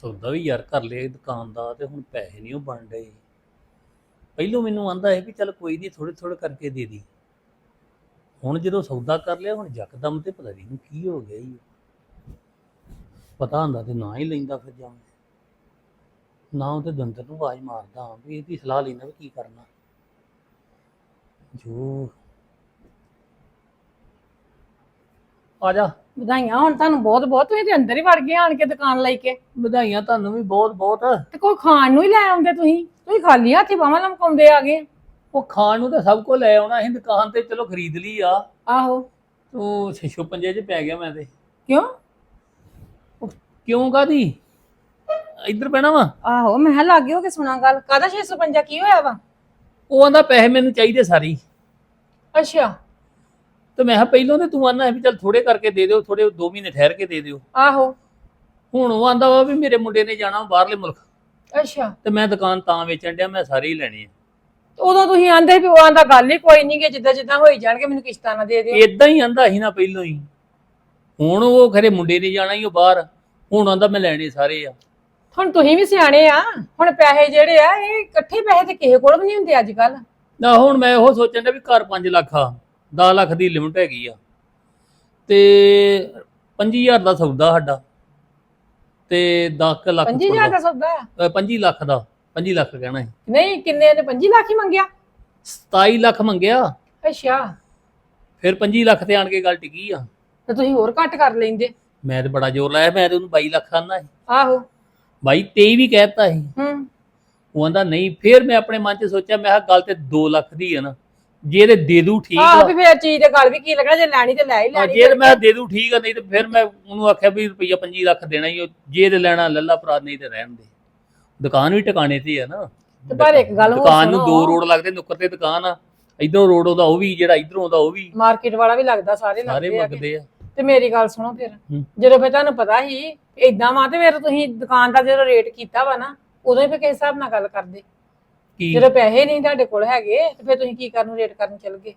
ਸੌਦਾ ਵੀ ਯਾਰ ਕਰ ਲਿਆ ਦੁਕਾਨ ਦਾ ਤੇ ਹੁਣ ਪੈਸੇ ਨਹੀਂ ਉਹ ਬਣ ਡਏ। ਪਹਿਲੋਂ ਮੈਨੂੰ ਆਂਦਾ ਹੈ ਵੀ ਚੱਲ ਕੋਈ ਨਹੀਂ ਥੋੜੇ ਥੋੜੇ ਕਰਕੇ ਦੇ ਦੀ। ਹੁਣ ਜਦੋਂ ਸੌਦਾ ਕਰ ਲਿਆ, ਹੁਣ ਯਕਦਮ ਤੇ ਪਤਾ ਨਹੀਂ ਕੀ ਹੋ ਗਿਆ ਈ। ਪਤਾ ਹੁੰਦਾ ਤੇ ਨਾ ਹੀ ਲੈਂਦਾ ਫਿਰ ਜਾਂ। ਨਾ ਉਹ ਤੇ ਦੰਦਰ ਨੂੰ ਆਵਾਜ਼ ਮਾਰਦਾ, ਵੀ ਇਹਦੀ ਸਲਾਹ ਲੈਂਦਾ ਵੀ ਕੀ ਕਰਨਾ। ਜੋ ਆ ਜਾ। ਵਧਾਈਆਂ ਹੁਣ ਤੁਹਾਨੂੰ ਬਹੁਤ ਬਹੁਤ ਤੁਸੀਂ ਤੇ ਅੰਦਰ ਹੀ ਵੜ ਗਏ ਆਣ ਕੇ ਦੁਕਾਨ ਲਈ ਕੇ। ਵਧਾਈਆਂ ਤੁਹਾਨੂੰ ਵੀ ਬਹੁਤ ਬਹੁਤ। ਤੇ ਕੋਈ ਖਾਣ ਨੂੰ ਹੀ ਲੈ ਆਉਂਦੇ ਤੁਸੀਂ? ਤੁਸੀਂ ਖਾਲੀ ਹੱਥੀ ਬਾਹਾਂ ਲਮਕਾਉਂਦੇ ਆ ਗਏ। ਉਹ ਖਾਣ ਨੂੰ ਤਾਂ ਸਭ ਕੁਝ ਲੈ ਆਉਣਾ ਸੀ ਦੁਕਾਨ ਤੇ ਚਲੋ ਖਰੀਦ ਲਈ ਆ। ਆਹੋ। ਉਹ ਛਿਛੋ ਪੰਜੇ 'ਚ ਪੈ ਗਿਆ ਮੈਂ ਤੇ। ਕਿਉਂ? ਕਿਉਂ ਕਾਦੀ ਇੱਧਰ ਪੈਣਾ ਵਾ। ਆਹੋ ਮੈਂ ਕਿਹਾ ਲੱਗ ਗਿਆ ਕਿ ਸੁਣਾ ਗੱਲ। ਕਾਦਾ 655 ਕੀ ਹੋਇਆ ਵਾ? ਉਹ ਆਂਦਾ ਪੈਸੇ ਮੈਨੂੰ ਚਾਹੀਦੇ ਸਾਰੀ। ਅੱਛਾ। ਤੇ ਮੈਂ ਕਿਹਾ ਪਹਿਲੋਂ ਤੇ ਤੂੰ ਆਨਾ ਵੀ ਚੱਲ ਥੋੜੇ ਕਰਕੇ ਦੇ ਦਿਓ ਥੋੜੇ 2 ਮਹੀਨੇ ਠਹਿਰ ਕੇ ਦੇ ਦਿਓ। ਆਹੋ। ਹੁਣ ਉਹ ਆਂਦਾ ਵਾ ਵੀ ਮੇਰੇ ਮੁੰਡੇ ਨੇ ਜਾਣਾ ਬਾਹਰਲੇ ਮੁਲਕ। ਅੱਛਾ। ਤੇ ਮੈਂ ਦੁਕਾਨ ਤਾਂ ਵੇਚਣ ਡਿਆ ਮੈਂ ਸਾਰੀ ਹੀ ਲੈਣੀ ਆ। ਉਦੋਂ ਤੁਸੀਂ ਆਂਦੇ ਵੀ ਉਹ ਆਂਦਾ ਗੱਲ ਹੀ ਕੋਈ ਨਹੀਂ ਕਿ ਜਿੱਦਾਂ ਜਿੱਦਾਂ ਹੋਈ ਜਾਣਗੇ ਮੈਨੂੰ ਕਿਸ਼ਤਾਂ ਨਾ ਦੇ ਦਿਓ। ਇਦਾਂ ਹੀ ਆਂਦਾ ਸੀ ਨਾ ਪਹਿਲੋਂ ਹੀ। ਹੁਣ ਉਹ ਖਰੇ ਮੁੰਡੇ ਨੇ ਜਾਣਾ ਹੀ ਉਹ ਬਾਹਰ। ਹੁਣ ਆਂਦਾ ਮੈਂ ਲੈਣੇ ਸਾਰੇ ਆ। ਹੁਣ ਤੁਸੀਂ ਵੀ ਸਿਆਣੇ ਆ। ਹੁਣ ਪੈਸੇ ਜਿਹੜੇ ਆ ਇਹ ਇਕੱਠੇ ਪੈਸੇ ਤੇ ਕਿਸੇ ਕੋਲ ਵੀ ਨਹੀਂ ਹੁੰਦੇ ਅੱਜ ਕੱਲ ਨਾ ਹੁਣ ਮੈਂ ਉਹ ਸੋਚਣ ਡਿਆ ਵੀ ਘਰ 5 ਲੱਖ ਆ। 10 ਲੱਖ ਦੀ ਲਿਮਟ ਹੈਗੀ ਆ। ਤੇ 25000 ਦਾ ਸੌਦਾ ਸਾਡਾ। ਤੇ 10 ਲੱਖ 5000 ਦਾ ਸੌਦਾ? ਆ? 25 ਲੱਖ ਦਾ 25 ਲੱਖ ਕਹਿਣਾ ਹੈ ਨਹੀਂ ਕਿੰਨੇ ਨੇ? 25 ਲੱਖ ਹੀ ਮੰਗਿਆ? 27 ਲੱਖ ਮੰਗਿਆ। ਅੱਛਾ। ਫਿਰ 25 ਲੱਖ ਤੇ ਆਣ ਕੇ ਗੱਲ ਟਿਕੀ ਆ। ਤੇ ਤੁਸੀਂ ਹੋਰ ਘੱਟ ਕਰ ਲੈਂਦੇ। ਮੈਂ ਤੇ ਬੜਾ ਜ਼ੋਰ ਲਾਇਆ ਮੈਂ ਤੇ ਉਹਨੂੰ 22 ਲੱਖ ਆਨਾ ਸੀ। ਆਹੋ। ਬਾਈ 23 ਵੀ ਕਹਿਤਾ ਸੀ। ਹੂੰ। ਉਹ ਆਂਦਾ ਨਹੀਂ ਫਿਰ ਮੈਂ ਆਪਣੇ ਮਨ 'ਚ ਸੋਚਿਆ ਮੈਂ ਕਿਹਾ ਗੱਲ ਤੇ 2 ਲੱਖ ਦੀ ਹੈ ਨਾ। ਜੇ ਇਹਦੇ ਦੇ ਦੂ ਠੀਕ ਆਹ ਆ। ਫੇਰ ਚੀਜ਼ ਦੇ ਗੱਲ ਵੀ ਕੀ ਲੱਗਣਾ ਜੇ ਲੈਣੀ ਤੇ ਲੈ ਹੀ ਹਾਂ, ਲੈਣੀ ਜੇ ਤੇ ਮੈਂ ਦੇ ਦੂ ਠੀਕ ਆ ਨਹੀਂ ਤੇ ਫਿਰ ਮੈਂ ਉਹਨੂੰ ਆਖਿਆ ਵੀ ਰੁਪਈਆ 25 ਲੱਖ ਦੇਣਾ ਹੀ ਜੇ ਤੇ ਲੈਣਾ ਲੱਲਾ ਭਰਾ ਨਹੀਂ ਤੇ ਰਹਿਣ ਦੇ। ਦੁਕਾਨ ਵੀ ਟਿਕਾਣੇ ਤੇ ਆ ਨਾ। ਤੇ ਪਰ ਇੱਕ ਗੱਲ ਹੋਰ ਦੁਕਾਨ ਨੂੰ ਦੋ। ਰੋਡ ਲੱਗਦੇ ਨੁੱਕਰ ਤੇ ਦੁਕਾਨ ਆ। ਇਧਰੋਂ ਰੋਡ ਉਹਦਾ ਉਹ ਵੀ ਜਿਹੜਾ ਇਧਰੋਂ ਆਉਂਦਾ ਉਹ ਵੀ ਮਾਰਕੀਟ ਵਾਲਾ ਵੀ ਲੱਗਦਾ ਸਾਰੇ ਸਾਰੇ ਲੱਗਦੇ ਆ ਮੰਗਦੇ ਆ। ਤੇ ਮੇਰੀ ਗੱਲ ਸੁਣੋ ਫਿਰ। ਹੂੰ। ਜਦੋਂ ਫਿਰ ਤੁਹਾਨੂੰ ਪਤਾ ਸੀ ਇਦਾਂ ਵਾ ਤੇ ਫਿਰ ਤੁਸੀਂ ਦੁਕਾਨ ਦਾ ਜਦੋਂ ਰੇਟ ਕੀਤਾ ਵਾ ਨਾ ਉਦੋਂ ਹੀ ਫਿਰ ਕਿਸ ਹਿਸਾਬ ਨਾਲ ਗੱਲ ਕਰਦੇ। ਕੀ? ਜਦੋਂ ਪੈਸੇ ਨਹੀਂ ਤੁਹਾਡੇ ਕੋਲ ਹੈਗੇ ਤੇ ਫਿਰ ਤੁਸੀਂ ਕੀ ਕਰਨ ਨੂੰ ਰੇਟ ਕਰਨ ਚੱਲ ਗਏ?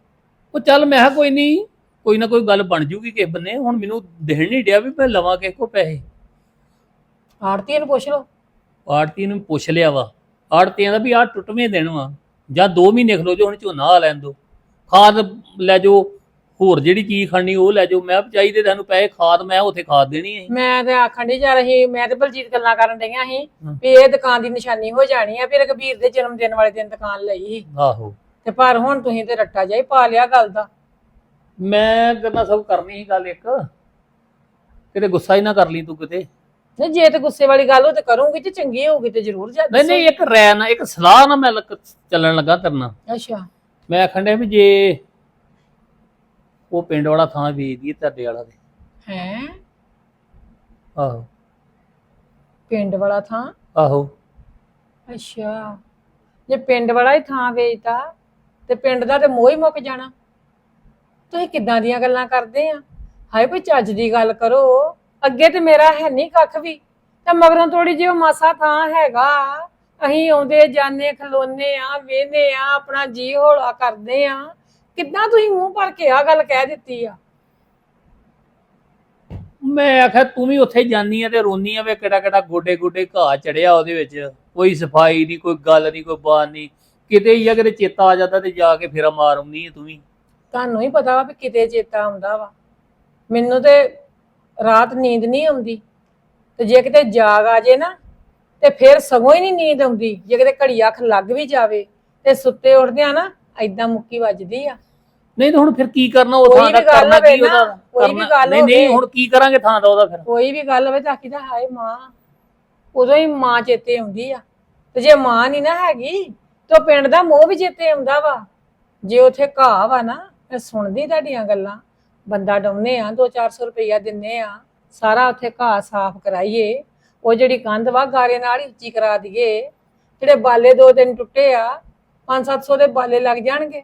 ਉਹ ਚੱਲ ਮੈਂ ਕਿਹਾ ਕੋਈ ਨਹੀਂ ਕੋਈ ਨਾ ਕੋਈ ਗੱਲ ਬਣ ਜੂਗੀ ਕਿਸੇ ਬੰਨੇ ਹੁਣ ਮੈਨੂੰ ਦੇਣ ਨਹੀਂ ਡਿਆ ਵੀ ਮੈਂ ਲਵਾਂ ਕਿਸੇ ਕੋ ਪੈਸੇ। ਆੜਤੀਆਂ ਨੂੰ ਪੁੱਛ ਲਓ। ਆੜਤੀ ਨੂੰ ਪੁੱਛ ਲਿਆ ਵਾ। ਆੜਤੀਆਂ ਦਾ ਵੀ ਆਹ ਟੁੱਟਵੇਂ ਦੇਣ ਵਾ। ਜਾਂ 2 ਮਹੀਨੇ ਖਲੋ ਜੋ ਹੁਣ ਝੋਨਾ ਆ ਲੈਣ ਦੋ। ਖਾਦ ਲੈ ਜਾਓ ਹੋਰ ਜਿਹੜੀ ਚੀਜ਼ ਖਾਣੀ ਉਹ ਲੈ ਜਾਓ। ਮੈਂ ਕਿਹਾ ਚਾਹੀਦੇ ਤੁਹਾਨੂੰ ਪੈਸੇ ਖਾਦ ਮੈਂ ਉੱਥੇ ਖਾਦ ਦੇਣੀ ਹੈ ਮੈਂ ਤੇ ਆਖਣ ਦੀ ਜਾ ਰਹੀ ਮੈਂ ਤੇ ਬਲਜੀਤ ਗੱਲਾਂ ਕਰਨ ਡਈਆਂ ਸੀ। ਵੀ ਇਹ ਦੁਕਾਨ ਦੀ ਨਿਸ਼ਾਨੀ ਹੋ ਜਾਣੀ ਆ ਫਿਰ ਕਬੀਰ ਦੇ ਜਨਮ ਦਿਨ ਵਾਲੇ ਦਿਨ ਦੁਕਾਨ ਲਈ ਸੀ। ਆਹੋ। ਤੇ ਪਰ ਹੁਣ ਤੁਸੀਂ ਤੇ ਰੱਟਾ ਜਾਈ ਪਾ ਲਿਆ ਗੱਲ ਦਾ। ਮੈਂ ਕਰਨਾ ਸਭ ਕਰਨੀ ਸੀ ਗੱਲ ਇੱਕ। ਕਿਤੇ ਗੁੱਸਾ ਹੀ ਨਾ ਕਰ ਲਈ ਤੂੰ ਕਿਤੇ। ਨਹੀਂ ਜੇ ਤੇ ਗੁੱਸੇ ਵਾਲੀ ਗੱਲ ਹੋ ਤੇ ਕਰੂੰਗੀ ਤੇ ਚੰਗੀ ਹੋਊਗੀ ਤੇ ਜ਼ਰੂਰ ਜਾ ਨਹੀਂ ਨਹੀਂ ਇੱਕ ਰੈ ਨਾ ਇੱਕ ਸਲਾਹ ਨਾ ਮੈਂ ਚੱਲਣ ਲੱਗਾ ਤਰਨਾ ਅੱਛਾ। ਮੈਂ ਆਖਣ ਡਿਆ ਵੀ ਜੇ ਉਹ ਪਿੰਡ ਵਾਲਾ ਥਾਂ ਵੇਚ ਦਈਏ ਤੁਹਾਡੇ ਵਾਲਾ ਦੇ ਹੈ। ਆਹੋ। ਪਿੰਡ ਵਾਲਾ ਥਾਂ? ਆਹੋ। ਅੱਛਾ। ਜੇ ਪਿੰਡ ਵਾਲਾ ਹੀ ਥਾਂ ਵੇਚਦਾ ਤੇ ਪਿੰਡ ਦਾ ਤੇ ਮੋਹ ਹੀ ਮੁੱਕ ਜਾਣਾ। ਤੁਸੀਂ ਕਿੱਦਾਂ ਦੀਆਂ ਗੱਲਾਂ ਕਰਦੇ ਆ? ਹਾਏ ਕੋਈ ਚੱਜ ਦੀ ਗੱਲ ਕਰੋ। ਅੱਗੇ ਤੇ ਮੇਰਾ ਹੈ ਨਹੀਂ ਕੱਖ ਵੀ। ਤੇ ਮਗਰੋਂ ਥੋੜੀ ਜਿਹੀ ਮਾਸਾ ਥਾਂ ਹੈਗਾ। ਅਸੀਂ ਆਉਂਦੇ ਜਾਂਦੇ ਖਲੋਨੇ ਆ ਵੇਨੇ ਆ ਆਪਣਾ ਜੀ ਹੌਲਾ ਕਰਦੇ ਆ। ਕਿੱਦਾਂ ਤੁਸੀਂ ਮੂੰਹ ਭਰ ਕੇ ਆ ਗੱਲ ਕਹਿ ਦਿੱਤੀ ਆ? ਮੈਂ ਆਖਿਆ ਤੂੰ ਵੀ ਉੱਥੇ ਜਾਨੀ ਆ ਤੇ ਰੋਨੀ ਆ ਵੇ ਕਿਹੜਾ ਕਿਹੜਾ ਗੋਡੇ ਗੋਡੇ ਘਾਹ ਚੜਿਆ ਉਹਦੇ ਵਿੱਚ। ਕੋਈ ਸਫ਼ਾਈ ਨਹੀਂ ਕੋਈ ਗੱਲ ਨਹੀਂ ਕੋਈ ਬਾਤ ਨਹੀਂ। ਕਿਤੇ ਹੀ ਆ ਕਿਤੇ ਚੇਤਾ ਆ ਜਾਂਦਾ ਤੇ ਜਾ ਕੇ ਫੇਰਾ ਮਾਰ ਆਉਂਦੀ ਆ ਤੂੰ ਵੀ। ਤੁਹਾਨੂੰ ਹੀ ਪਤਾ ਵਾ ਵੀ ਕਿਤੇ ਚੇਤਾ ਆਉਂਦਾ ਵਾ। ਮੈਨੂੰ ਤੇ ਰਾਤ ਨੀਂਦ ਨਹੀਂ ਆਉਂਦੀ। ਤੇ ਜੇ ਕਿਤੇ ਜਾਗ ਆ ਜੇ ਨਾ ਤੇ ਫਿਰ ਸਗੋਂ ਹੀ ਨਹੀਂ ਨੀਂਦ ਆਉਂਦੀ। ਜੇ ਕਿਤੇ ਘੜੀ ਅੱਖ ਲੱਗ ਵੀ ਜਾਵੇ ਤੇ ਸੁੱਤੇ ਉੱਠਦੇ ਆ ਨਾ ਐਦਾਂ ਮੁੱਕੀ ਵੱਜਦੀ ਆ। ਨਹੀਂ ਤਾਂ ਹੁਣ ਫਿਰ ਕੀ ਕਰਨਾ ਉਹ ਥਾਂ ਦਾ ਕਰਨਾ ਕੀ ਉਹਦਾ ਕੋਈ ਵੀ ਕਰਨਾ- ਗੱਲ ਨਹੀਂ ਨਹੀਂ। ਹੁਣ ਕੀ ਕਰਾਂਗੇ ਥਾਂ ਦਾ ਉਹਦਾ ਫਿਰ? ਕੋਈ ਵੀ ਗੱਲ ਹੋਵੇ ਤਾਂ ਆਖੀਦਾ ਹਾਏ ਮਾਂ ਉਦੋਂ ਹੀ ਮਾਂ ਚੇਤੇ ਆਉਂਦੀ ਆ। ਤੇ ਜੇ ਮਾਂ ਨਹੀਂ ਨਾ ਹੈਗੀ ਤਾਂ ਪਿੰਡ ਦਾ ਮੋਹ ਵੀ ਚੇਤੇ ਆਉਂਦਾ ਵਾ। ਜੇ ਉਥੇ ਘਾਹ ਵਾ ਨਾ ਮੈਂ ਸੁਣਦੀ ਤੁਹਾਡੀਆਂ ਗੱਲਾਂ। ਬੰਦਾ ਡਾਉਨੇ ਆ 2-400 ਰੁਪਈਆ ਦਿੰਨੇ ਆ। ਸਾਰਾ ਉਥੇ ਘਾਹ ਸਾਫ਼ ਕਰਾਈਏ। ਉਹ ਜਿਹੜੀ ਕੰਧ ਵਾ ਗਾਰੇ ਨਾਲ ਹੀ ਉੱਚੀ ਕਰਾ ਦਈਏ। ਜਿਹੜੇ ਬਾਲੇ ਦੋ ਤਿੰਨ ਟੁੱਟੇ ਆ 5-700 ਦੇ ਬਾਲੇ ਲੱਗ ਜਾਣਗੇ।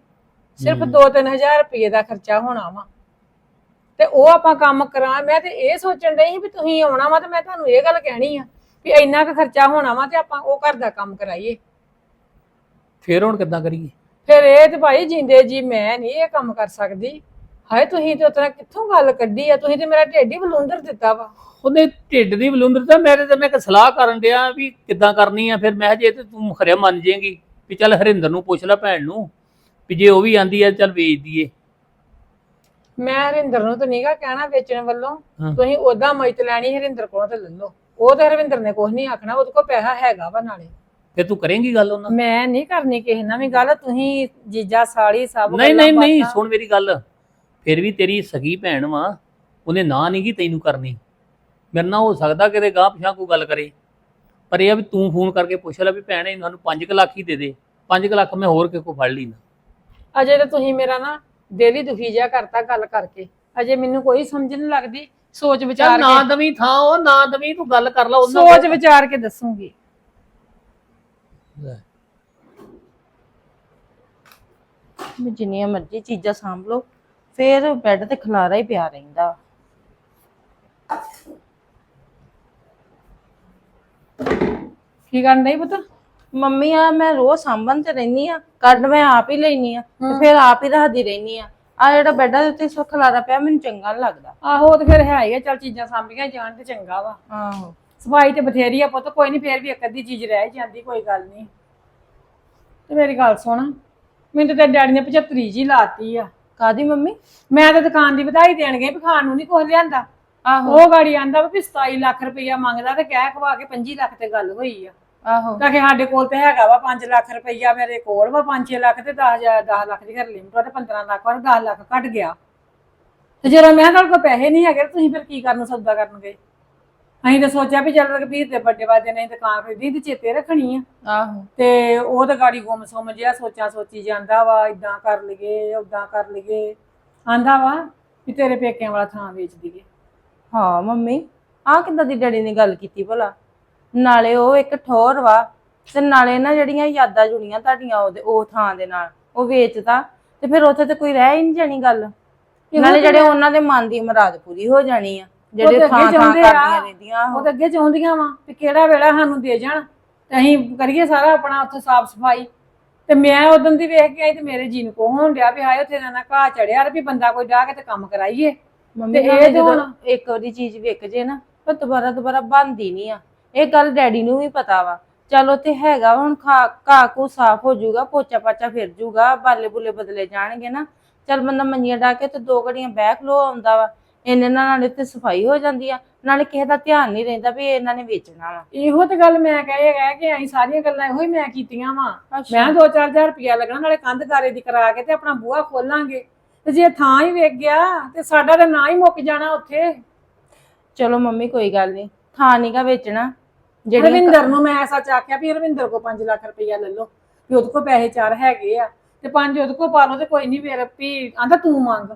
ਸਿਰਫ 2-3000 ਰੁਪਏ ਦਾ ਖਰਚਾ ਹੋਣਾ ਵਾ। ਤੇ ਉਹ ਆਪਾਂ ਕੰਮ ਕਰਾਂ ਮੈਂ ਤੇ ਇਹ ਸੋਚਣ ਡਈ ਸੀ ਵੀ ਤੁਸੀਂ ਆਉਣਾ ਵਾ ਤੇ ਮੈਂ ਤੁਹਾਨੂੰ ਇਹ ਗੱਲ ਕਹਿਣੀ ਆ ਵੀ ਇੰਨਾ ਕੁ ਖਰਚਾ ਹੋਣਾ ਵਾ ਤੇ ਆਪਾਂ ਉਹ ਘਰ ਦਾ ਕੰਮ ਕਰਾਈਏ। ਫਿਰ ਹੁਣ ਕਿੱਦਾਂ ਕਰੀਏ? ਫਿਰ ਇਹ ਤੇ ਭਾਈ ਜਿੰਦੇ ਜੀ ਮੈਂ ਨਹੀਂ ਇਹ ਕੰਮ ਕਰ ਸਕਦੀ। ਹਾਏ ਤੁਸੀਂ ਤੇ ਉਤਰਾ ਕਿੱਥੋਂ ਗੱਲ ਕੱਢੀ ਆ? ਤੁਸੀਂ ਤੇ ਮੇਰਾ ਢਿੱਡ ਹੀ ਬਲੂੰਦਰ ਦਿੱਤਾ ਵਾ। ਉਹਦੇ ਢਿੱਡ ਦੀ ਬਲੁੰਦਰ ਮੇਰੇ ਤੇ ਮੈਂ ਇੱਕ ਸਲਾਹ ਕਰਨ ਡਿਆ ਵੀ ਕਿੱਦਾਂ ਕਰਨੀ ਆ ਫਿਰ ਮੈਂ ਕਿਹਾ ਜੇ ਤੇ ਤੂੰ ਖਰਿਆ ਮੰਨ ਜਾਏਗੀ ਵੀ ਚੱਲ ਹਰਿੰਦਰ ਨੂੰ ਪੁੱਛ ਲੈ ਭੈਣ ਨੂੰ। ਵੀ ਜੇ ਉਹ ਵੀ ਆਂਦੀ ਆ ਚੱਲ ਵੇਚ ਦਈਏ ਮੈਂ ਹਰਿੰਦਰ ਨੂੰ ਤਾਂ ਨਹੀਂਗਾ ਕਹਿਣਾ ਵੇਚਣ ਵੱਲੋਂ ਹਾਂ। ਤੁਸੀਂ ਉਦਾਂ ਮਦਦ ਲੈਣੀ ਹਰਿੰਦਰ ਕੋਲੋਂ ਤੇ ਲੈ ਲਓ। ਉਹ ਤੇ ਹਰਵਿੰਦਰ ਨੇ ਕੁਝ ਨਹੀਂ ਆਖਣਾ ਉਹਦੇ ਕੋਲ ਪੈਸਾ ਹੈਗਾ ਵਾ ਨਾਲੇ। ਫਿਰ ਤੂੰ ਕਰੇਂਗੀ ਗੱਲ ਉਹਨਾਂ ਨਾਲ? ਮੈਂ ਨਹੀਂ ਕਰਨੀ ਕਿਸੇ ਨਾਲ ਵੀ ਗੱਲ ਤੁਸੀਂ ਜੀਜਾ ਸਾਲੀ ਸਭ ਨਹੀਂ ਨਹੀਂ ਨਹੀਂ ਸੁਣ ਮੇਰੀ ਗੱਲ। ਫਿਰ ਵੀ ਤੇਰੀ ਸਗੀ ਭੈਣ ਵਾ ਉਹਨੇ ਨਾ ਨਹੀਂ ਕੀ ਤੈਨੂੰ ਕਰਨੀ। ਮੇਰੇ ਨਾਲ ਹੋ ਸਕਦਾ ਕਿਤੇ ਗਾਂ ਪਿਛਾਂ ਕੋਈ ਗੱਲ ਕਰੇ। ਪਰ ਇਹ ਆ ਵੀ ਤੂੰ ਫੋਨ ਕਰਕੇ ਪੁੱਛ ਲੈ ਵੀ ਭੈਣ ਇਹਨਾਂ ਨੂੰ 5 ਲੱਖ ਹੀ ਦੇ ਦੇ। 5 ਲੱਖ ਮੈਂ ਹੋਰ ਕਿਸੇ ਕੋ ਫੜ ਲਈ ਨਾ। ਅਜੇ ਤਾਂ ਤੁਸੀਂ ਮੇਰਾ ਨਾ ਦਿਲ ਹੀ ਦੁਖੀ ਜਿਹਾ ਕਰਤਾ ਗੱਲ ਕਰਕੇ। ਅਜੇ ਮੈਨੂੰ ਕੋਈ ਸਮਝ ਨਹੀਂ ਲੱਗਦੀ। ਸੋਚ ਚੱਲ ਵਿਚਾਰ ਨਾ ਕੇ ਦਵੀਂ ਥਾਂ ਉਹ ਨਾ ਦਵੀਂ ਤੂੰ ਗੱਲ ਕਰ ਲੈ ਉਹਨਾਂ ਸੋਚ। ਵਿਚਾਰ ਕੇ ਦੱਸੂਗੀ। ਲੈ, ਵੀ ਜਿੰਨੀਆਂ ਮਰਜ਼ੀ ਚੀਜ਼ਾਂ ਸਾਂਭ ਲਓ ਫੇਰ ਬੈੱਡ ਤੇ ਖਲਾਰਾ ਹੀ ਪਿਆ ਰਹਿੰਦਾ। ਕੀ ਕਰਨ ਨਹੀਂ ਪਤਾ? ਮੰਮੀ ਆ ਮੈਂ ਰੋਜ਼ ਸਾਂਭਣ ਤੇ ਰਹਿਨੀ ਆ। ਕੱਢ ਮੈਂ ਆਪ ਹੀ ਲੈਣੀ ਆ ਤੇ ਫਿਰ ਆਪ ਹੀ ਰੱਖਦੀ ਰਹਿਨੀ ਆ। ਆ ਜਿਹੜਾ ਬੈੱਡਾਂ ਦੇ ਉੱਤੇ ਸੋ ਖਲਾਰਾ ਪਿਆ ਮੈਨੂੰ ਚੰਗਾ ਨੀ ਲੱਗਦਾ। ਆਹੋ ਉਹ ਤੇ ਫਿਰ ਹੈ ਹੀ ਆ ਚੱਲ ਚੀਜ਼ਾਂ ਸਾਂਭੀਆਂ ਜਾਣ ਤੇ ਚੰਗਾ ਵਾ। ਆਹੋ। ਸਫ਼ਾਈ ਤੇ ਬਥੇਰੀ ਆ ਪੁੱਤ ਕੋਈ ਨਹੀਂ ਫੇਰ ਵੀ ਇੱਕ ਅੱਧੀ ਚੀਜ਼ ਰਹਿ ਜਾਂਦੀ ਕੋਈ ਗੱਲ ਨਹੀਂ ਤੇ ਮੇਰੀ ਗੱਲ ਸੁਣ ਮੈਨੂੰ ਤੇ ਡੈਡੀ ਨੇ 75 ਜੀ ਲਾਤੀ ਆ। ਕਾਦੀ ਮੰਮੀ? ਮੈਂ ਤਾਂ ਦੁਕਾਨ ਦੀ ਵਧਾਈ ਦੇਣ ਗਈ ਵੀ ਖਾਣ ਨੂੰ ਨਹੀਂ ਕੁਝ ਲਿਆਂਦਾ। ਆਹੋ। ਉਹ ਗਾੜੀ ਆਂਦਾ ਵੀ 27 ਲੱਖ ਰੁਪਈਆ ਮੰਗਦਾ ਤੇ ਕਹਿ ਖਵਾ ਕੇ 25 ਲੱਖ ਤੇ ਗੱਲ ਹੋਈ ਆ। ਆਹੋ। ਤਾਂ ਕਿ ਸਾਡੇ ਕੋਲ ਤੇ ਹੈਗਾ ਵਾ 5 ਲੱਖ ਰੁਪਈਆ ਮੇਰੇ ਕੋਲ ਵਾ 5-6 ਲੱਖ ਤੇ 10 10 ਲੱਖ ਦੀ ਘਰ ਲਿਮਟ ਤੇ 15 ਲੱਖ ਵਾਰ 10 ਲੱਖ ਘਟ ਗਿਆ। ਤੇ ਜਦੋਂ ਮੈਂ ਤੁਹਾਡੇ ਕੋਲ ਪੈਸੇ ਨਹੀਂ ਹੈਗੇ ਤੁਸੀਂ ਫਿਰ ਕੀ ਕਰਨ ਨੂੰ ਸੌਦਾ ਕਰਨ ਗਏ ਅਸੀਂ ਤਾਂ ਸੋਚਿਆ ਵੀ ਚੱਲ ਰਘਬੀਰ ਦੇ ਵੱਡੇ ਵਾਦੇ ਨਹੀਂ ਦੁਕਾਨ ਖਰੀਦੀ ਤੇ ਚੇਤੇ ਰੱਖਣੀ ਆ। ਆਹੋ। ਤੇ ਉਹ ਤਾਂ ਗਾੜੀ ਗੁੰਮ ਸੁੰਮ ਜਿਹਾ ਸੋਚਾਂ ਸੋਚੀ ਜਾਂਦਾ ਵਾ ਇਦਾਂ ਕਰ ਲਈਏ ਉਦਾਂ ਕਰ ਲਈਏ। ਆਂਦਾ ਵਾ ਵੀ ਤੇਰੇ ਪੇਕਿਆਂ ਵਾਲਾ ਥਾਂ ਵੇਚ ਦਈਏ। ਹਾਂ ਮੰਮੀ ਆ ਕਿੱਦਾਂ ਦੀ ਡੈਡੀ ਨੇ ਗੱਲ ਕੀਤੀ ਭਲਾ? ਨਾਲੇ ਉਹ ਇੱਕ ਠੋਰ ਵਾ ਤੇ ਨਾਲੇ ਨਾ ਜਿਹੜੀਆਂ ਯਾਦਾਂ ਜੁੜੀਆਂ ਤੁਹਾਡੀਆਂ ਉਹਦੇ ਉਹ ਥਾਂ ਦੇ ਨਾਲ ਉਹ ਵੇਚਦਾ ਤੇ ਫਿਰ ਉੱਥੇ ਤੇ ਕੋਈ ਰਹਿ ਹੀ ਨਹੀਂ ਜਾਣੀ ਗੱਲ। ਨਾਲੇ ਜਿਹੜੇ ਉਹਨਾਂ ਦੇ ਮਨ ਦੀ ਮੁਰਾਦ ਪੂਰੀ ਹੋ ਜਾਣੀ ਆ ਜਿਹੜੇ ਥਾਂ ਥਾਂ। ਕਰਦੀਆਂ ਰਹਿੰਦੀਆਂ ਉਹ। ਤਾਂ ਅੱਗੇ ਚਾਹੁੰਦੀਆਂ ਵਾ ਵੀ ਕਿਹੜਾ ਵੇਲਾ ਸਾਨੂੰ ਦੇ ਜਾਣ। ਤੇ ਅਸੀਂ ਕਰੀਏ ਸਾਰਾ ਆਪਣਾ ਉੱਥੇ ਸਾਫ਼ ਸਫ਼ਾਈ ਤੇ ਮੈਂ ਉਦੋਂ ਦੀ ਵੇਖ ਕੇ ਆਈ ਤੇ ਮੇਰੇ ਜੀ ਨੂੰ ਕੋ ਹੋਣ ਡਿਆ ਵੀ ਹਾਏ ਉੱਥੇ ਨਾ ਘਾਹ ਚੜਿਆ ਤੇ ਵੀ ਬੰਦਾ ਕੋਈ ਡਾਹ ਕੇ ਤੇ ਕੰਮ ਕਰਾਈਏ। ਤੇ ਇਹ ਜਦੋਂ ਇੱਕ ਵਾਰੀ ਚੀਜ਼ ਵਿਕ ਜੇ ਨਾ ਉਹ ਦੁਬਾਰਾ ਦੁਬਾਰਾ ਬਣਦੀ ਨਹੀਂ ਆ। ਇਹ ਗੱਲ ਡੈਡੀ ਨੂੰ ਵੀ ਪਤਾ ਵਾ। ਚਲ ਉੱਥੇ ਹੈਗਾ ਵਾ, ਹੁਣ ਖਾ ਘਾਹ ਕੋ ਸਾਫ਼ ਹੋ ਜਾਊਗਾ ਪੋਚਾ ਪਾਚਾ ਫਿਰ ਜਾਊਗਾ ਬਾਲੇ ਬੁਲੇ ਬਦਲੇ ਜਾਣਗੇ ਨਾ। ਚਲ ਬੰਦਾ ਮੰਜੀਆਂ ਡਾ ਕੇ ਤੇ ਦੋ ਘੜੀਆਂ ਬਹਿ ਖਲੋ ਆਉਂਦਾ ਵਾ। ਇੰਨੇ ਨਾਲ ਨਾਲੇ ਤੇ ਸਫ਼ਾਈ ਹੋ ਜਾਂਦੀ ਆ। ਨਾਲੇ ਕਿਸੇ ਦਾ ਧਿਆਨ ਨਹੀਂ ਰਹਿੰਦਾ ਵੀ ਇਹਨਾਂ ਨੇ ਵੇਚਣਾ ਵਾ। ਇਹੋ ਤੇ ਗੱਲ ਮੈਂ ਕਹੇ ਕਹਿ ਕੇ ਆਈ ਸਾਰੀਆਂ ਗੱਲਾਂ ਇਹੋ ਹੀ ਮੈਂ ਕੀਤੀਆਂ ਵਾ। ਮੈਂ 2-4000 ਰੁਪਇਆ ਲੱਗਣਾ ਨਾਲੇ ਕੰਧ ਕਾਰੇ ਦੀ ਕਰਾ ਕੇ ਤੇ ਆਪਣਾ ਬੂਹਾ ਖੋਲਾਂਗੇ। ਤੇ ਜੇ ਥਾਂ ਹੀ ਵੇਚ ਗਿਆ ਤੇ ਸਾਡਾ ਤਾਂ ਨਾ ਹੀ ਮੁੱਕ ਜਾਣਾ ਉੱਥੇ। ਚਲੋ ਮੰਮੀ ਕੋਈ ਗੱਲ ਨਹੀਂ। ਥਾਂ ਨੀਗਾ ਵੇਚਣਾ। ਜਿਹੜੀ ਰਵਿੰਦਰ ਨੂੰ ਮੈਂ ਸੱਚ ਆਖਿਆ ਵੀ ਰਵਿੰਦਰ ਕੋ 5 ਲੱਖ ਰੁਪਇਆ ਲੈ ਲਓ ਵੀ ਉਹਦੇ ਕੋ ਪੈਸੇ ਚਾਰ ਹੈਗੇ ਆ ਤੇ ਪੰਜ ਉਹਦੇ ਕੋ ਪਾ ਲਓ ਤੇ ਕੋਈ ਨਹੀਂ ਫੇਰ ਵੀ ਆਂਦਾ ਤੂੰ ਮੰਗ।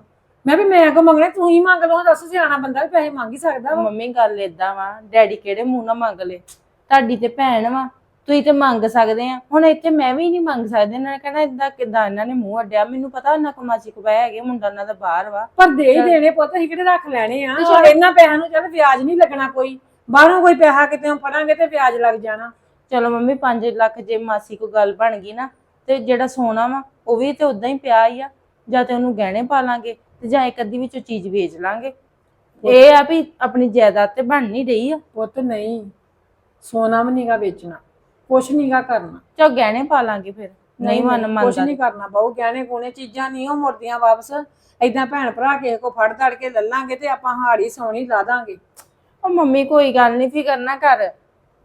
ਮੈਂ ਵੀ ਮੈਂ ਕੋ ਮੰਗਣਾ ਤੂੰ ਹੀ ਮੰਗ ਲਓ ਦੱਸ ਸਿਆਣਾ ਬੰਦਾ ਵੀ ਪੈਸੇ ਮੰਗ ਹੀ ਸਕਦਾ ਵਾ। ਮੰਮੀ ਗੱਲ ਏਦਾਂ ਵਾ ਡੈਡੀ ਕਿਹੜੇ ਮੂੰਹ ਨਾਲ ਮੰਗ ਲੇ? ਤੁਹਾਡੀ ਤੇ ਭੈਣ ਵਾ ਤੁਸੀਂ ਤੇ ਮੰਗ ਸਕਦੇ ਆ। ਹੁਣ ਇੱਥੇ ਮੈਂ ਵੀ ਨਹੀਂ ਮੰਗ ਸਕਦੀ ਇਹਨਾਂ ਨੇ ਕਹਿਣਾ ਏਦਾਂ ਕਿਦਾਂ ਇਹਨਾਂ ਨੇ ਮੂੰਹ ਅੱਡਿਆ ਮੈਨੂੰ ਪਤਾ ਉਹਨਾਂ ਕੋ ਮਾਸੀ ਕੋ ਪਏ ਹੈਗੇ ਮੁੰਡਾ ਉਹਨਾਂ ਦਾ ਬਾਹਰ ਵਾ। ਪਰ ਦੇ ਹੀ ਦੇਣੇ ਪੁੱਤ ਅਸੀਂ ਕਿਹੜੇ ਰੱਖ ਲੈਣੇ ਆ? ਇਹਨਾਂ ਪੈਸਿਆਂ ਨੂੰ ਚੱਲ ਵਿਆਜ ਨਹੀਂ ਲੱਗਣਾ ਕੋਈ। ਬਾਹਰੋਂ ਕੋਈ ਪੈਸਾ ਕਿਤੇ ਫੜਾਂਗੇ ਤੇ ਵਿਆਜ ਲੱਗ ਜਾਣਾ। ਚਲੋ ਮੰਮੀ 5 ਲੱਖ ਜੇ ਮਾਸੀ ਕੋ ਗੱਲ ਬਣ ਗਈ ਨਾ ਤੇ ਜਿਹੜਾ ਸੋਨਾ ਵਾ ਉਹ ਵੀ ਤੇ ਉਦਾਂ ਹੀ ਪਿਆ ਹੀ ਆ। ਜਾਂ ਤੇ ਉਹਨੂੰ ਗਹਿਣੇ ਪਾ ਲਾਂਗੇ ਤੇ ਜਾਂ ਇੱਕ ਅੱਧੀ ਵਿੱਚੋਂ ਚੀਜ਼ ਵੇਚ ਲਾਂਗੇ। ਇਹ ਆ ਵੀ ਆਪਣੀ ਜਾਇਦਾਦ ਤੇ ਬਣ ਨਹੀਂ ਰਹੀ ਆ। ਪੁੱਤ ਨਹੀਂ ਸੋਨਾ ਵੀ ਨਹੀਂਗਾ ਵੇਚਣਾ ਕੁਛ ਨਹੀਂਗਾ ਕਰਨਾ। ਚਾ ਗਹਿਣੇ ਪਾ ਲਾਂਗੇ ਫਿਰ ਨਹੀਂ ਮਨ ਕੁਛ ਮੰਨਦਾ ਨਹੀਂ ਕਰਨਾ ਬਹੁ ਗਹਿਣੇ ਕੋਨੇ ਚੀਜ਼ਾਂ ਨਹੀਂ ਉਹ ਮੁੜਦੀਆਂ ਵਾਪਸ। ਏਦਾਂ ਭੈਣ ਭਰਾ ਕਿਸੇ ਕੋ ਫੜ ਧੜ ਕੇ ਲੱਲਾਂਗੇ ਤੇ ਆਪਾਂ ਹਾੜੀ ਸੋਣੀ ਲਾ ਦਾਂਗੇ। ਉਹ ਮੰਮੀ ਕੋਈ ਗੱਲ ਨਹੀਂ ਫਿਕਰ ਨਾ ਕਰ।